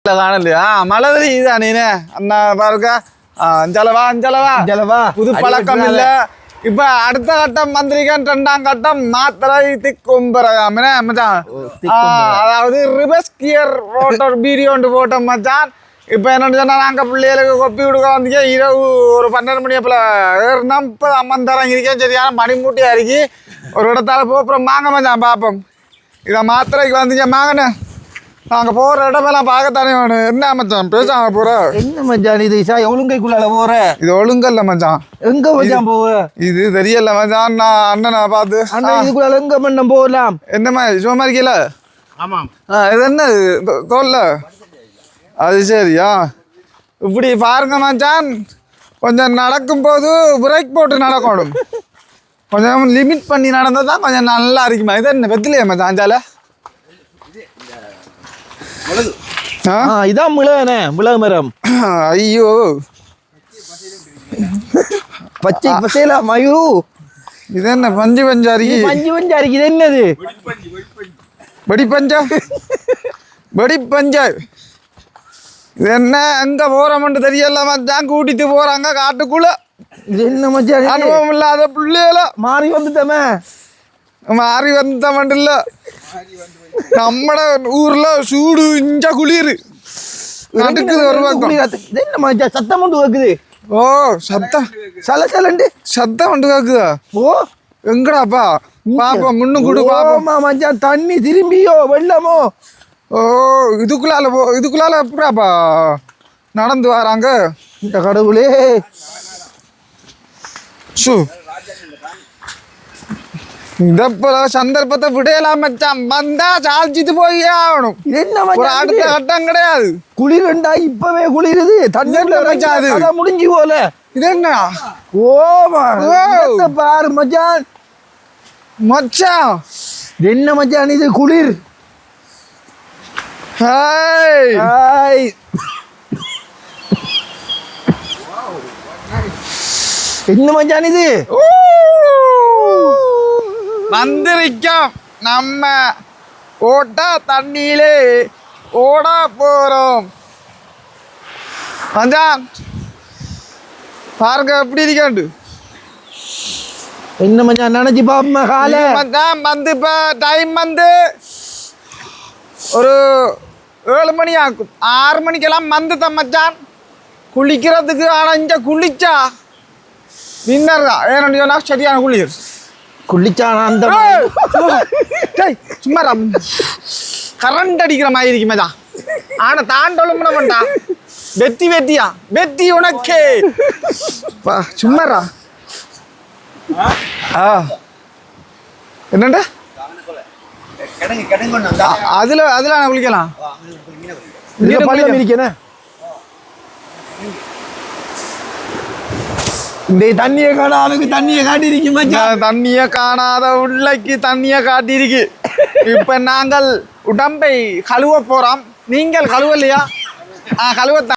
இல்ல காணலையா மழை தெரியுதா நீனே அண்ணா பாருங்க ஆ, அஞ்சலவா அஞ்சலவா அஞ்சலவா. புது பழக்கம் இல்ல இப்ப அடுத்த கட்டம் வந்திருக்கேன் ரெண்டாம் கட்டம் மாத்திரை திக்கும்புறகாம மச்சான் ஆ, அதாவது ரிவர்ஸ் கியர் ரோட்டர் ஒன்று போட்டோம் மச்சான் இப்போ என்னன்னு சொன்னா நாங்கள் பிள்ளைகளுக்கு கொப்பி கொடுக்க வந்தீங்க இரவு ஒரு பன்னெண்டு மணி ஏறினா இப்போ அம்மன் தரம் இருக்கேன் சரியான மணிமூட்டியா இருக்கு ஒரு இடத்தால போப்புறம் வாங்க மச்சான் பார்ப்போம் இதை மாத்திரைக்கு வந்தீங்க வாங்கண்ணே நாங்கள் போகிற இடமெல்லாம் பார்க்கத்தானே வேணும். என்ன மச்சான்? பேசாம போகிற என்ன மச்சான் இது? சா ஒழுங்கைக்குள்ளால போற? இது ஒழுங்கல்ல மச்சான். எங்க மச்சான் போவ? இது தெரியல மச்சான். நான் அண்ணனை பார்த்து. அண்ணா இதுக்குள்ளால எங்க மண்ணம் போகலாம்? என்ன மாதிரி சும்மா இருக்கீல? ஆமாம். ஆ இது என்ன? தோல்ல? அது சரியா? இப்படி பாருங்க மச்சான். கொஞ்சம் நடக்கும்போது பிரேக் போட்டு நடக்கணும். கொஞ்சம் லிமிட் பண்ணி நடந்தால் தான் கொஞ்சம் நல்லா இருக்குமா? இது என்ன வெத்திலையா மச்சான் அஞ்சால? இதான் மிளகனே மிளகு மரம். ஐயோ. பச்சை பச்சையில மயூ. இது என்ன பஞ்சு பஞ்சு இது அருகி பஞ்சு பஞ்சா இருக்கு இது என்னது? வெடி பஞ்சா வெடி பஞ்சா இது என்ன எங்க போறோம்னு தெரியல மச்சான். கூட்டிட்டு போறாங்க காட்டுக்குள்ள. இது என்ன மச்சான்? அனுபவம் இல்லாத பிள்ளைகள. மாறி வந்துட்டமே. மாறி வந்த மண்டில்ல நம்மட ஊர்ல சூடு இஞ்ச குளிர் சத்தம் ஓ சத்தம் சல சலண்டு சத்தம் கொண்டு கேக்குதா ஓ எங்கடாப்பா பாப்பா முன்னு கூடு பாப்போம் ஓமா மச்சான் தண்ணி திரும்பியோ வெள்ளமோ ஓ இதுக்குள்ளால போ இதுக்குள்ளால எப்படாப்பா நடந்து வராங்க இந்த கடவுளே ஷூ இதப்போல சந்தர்ப்பத்தை விடையலாம் மச்சான் வந்தா சாதிச்சுட்டு போய் ஆகணும் என்ன ஒரு அடுத்த? கட்டம் கிடையாது குளிரண்டா இப்பவே குளிருது தண்ணி இது என்ன மச்சான் அது? அதான் முடிஞ்சு போல இது என்ன ஓமா ஓ. பாரு மச்சான் மச்சான் என்ன மச்சான் இது குளிர் ஹாய் ஆய் என்ன மச்சான் இது ஊ. வந்திருக்கோம் நம்ம ஓட்டா தண்ணியிலே ஓட போறோம். மச்சான் பாருங்க எப்படி இருக்காண்டு என்ன மச்சான் நினைச்சு பாப்போமா கால? மச்சான் வந்து இப்போ டைம் வந்து ஒரு ஏழு மணி ஆகும். ஆறு மணிக்கெல்லாம் வந்துட்டேன் மச்சான். குளிக்கிறதுக்கு ஆனால் இங்கே குளிச்சா வின்னர் தான். ஏன்னு சொன்னால் சரியான குளிர் குளிச்சானா அந்த ஏய், டேய், சும்மா கரண்ட் அடிக்கிற மாதிரி இருக்கு மச்சான் ஆனா தாண்டொழும் பண்ண வெத்தி வெத்தியா? வெத்தி உனக்கே. பா சும்மாரா ஆ. என்னண்டா? கிடங்கு கிடங்கு அ- அதுல அதுல நான் குளிக்கலாம். பள்ளம் இருக்கேனே இந்த தண்ணியை காண அவனுக்கு தண்ணியை காட்டி மச்சான். நான் தண்ணிய காணாத உள்ளைக்கு தண்ணிய காட்டியிருக்கு. இப்ப நாங்கள் உடம்பை கழுவ போறோம். நீங்கள் கழுவலையா? ஆ கழுவ